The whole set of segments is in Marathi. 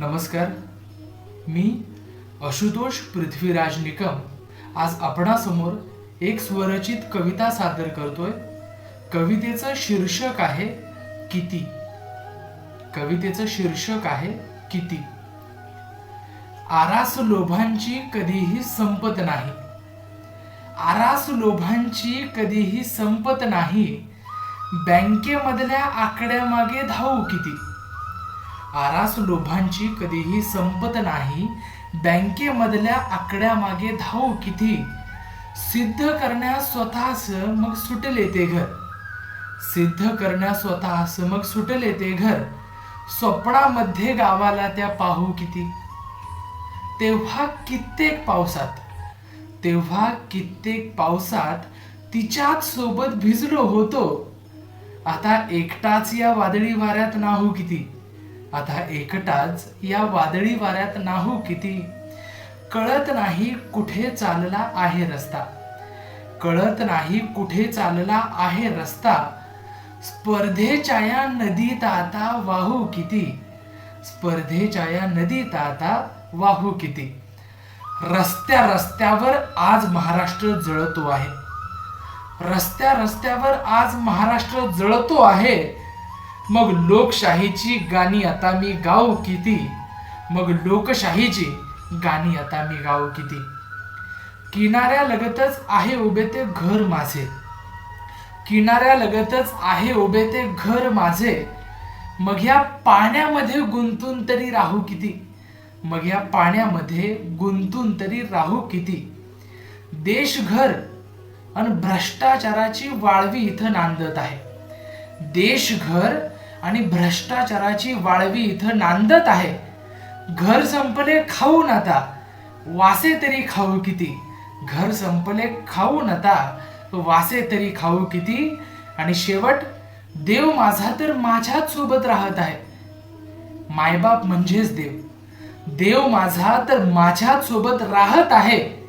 नमस्कार. मी आशुतोष पृथ्वीराज निकम. आज आपणासमोर एक स्वरचित कविता सादर करतोय. कवितेचं शीर्षक आहे किती. कवितेचं शीर्षक आहे किती. आरास लोभांची कधीही संपत नाही. आरास लोभांची कधीही संपत नाही. बँकेमधल्या आकड्यामागे धावू किती. आरास लोभांची कधीही संपत नाही. बँकेमधल्या आकड्यामागे धावू किती? सिद्ध करण्यास स्वतःस मग सुटले ते घर. सिद्ध करण्यास स्वतःस मग सुटले ते घर. स्वप्नामध्ये गावाला त्या पाहू किती? तेव्हा कित्येक पावसात. तेव्हा कित्येक पावसात तिच्याच सोबत भिजलो होतो. आता एकटाच या वादळी वाऱ्यात नाहू किती? आता एकटाच या वादळी वाऱ्यात नाहू किती? कळत नाही कुठे चालला आहे रस्ता. कळत नाही कुठे चालला आहे रस्ता. स्पर्धेच्या या नदीत आता वाहू किती? स्पर्धेच्या या नदीत आता वाहू किती? रस्त्या रस्त्यावर आज महाराष्ट्र जळतो आहे. रस्त्या रस्त्यावर आज महाराष्ट्र जळतो आहे. मग लोकशाहीची गाणी आता मी गाऊ किती? मग लोकशाहीची गाणी आता मी गाऊ किती? किनाऱ्यालगतच आहे उभे ते घर माझे. किनाऱ्यालगतच आहे उभे ते घर माझे. मग या पाण्यामध्ये गुंतून तरी राहू किती? मग या पाण्यामध्ये गुंतून तरी राहू किती? देशघर आणि भ्रष्टाचाराची वाळवी इथं नांदत आहे. देशघर आणि भ्रष्टाचाराची वाळवी इथं नांदत आहे. घर संपले खाऊ नता वासे तरी खाऊ किती? घर संपले खाऊ नता वासे तरी खाऊ किती? आणि शेवट देव माझा तर माझ्याच सोबत राहत आहे. मायबाप म्हणजेच देव. देव माझा तर माझ्याच सोबत राहत आहे.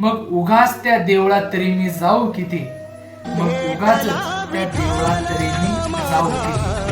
मग उगाच त्या देवळात तरी मी जाऊ किती? मग उगाच वाटते देवळात रेणी जाऊ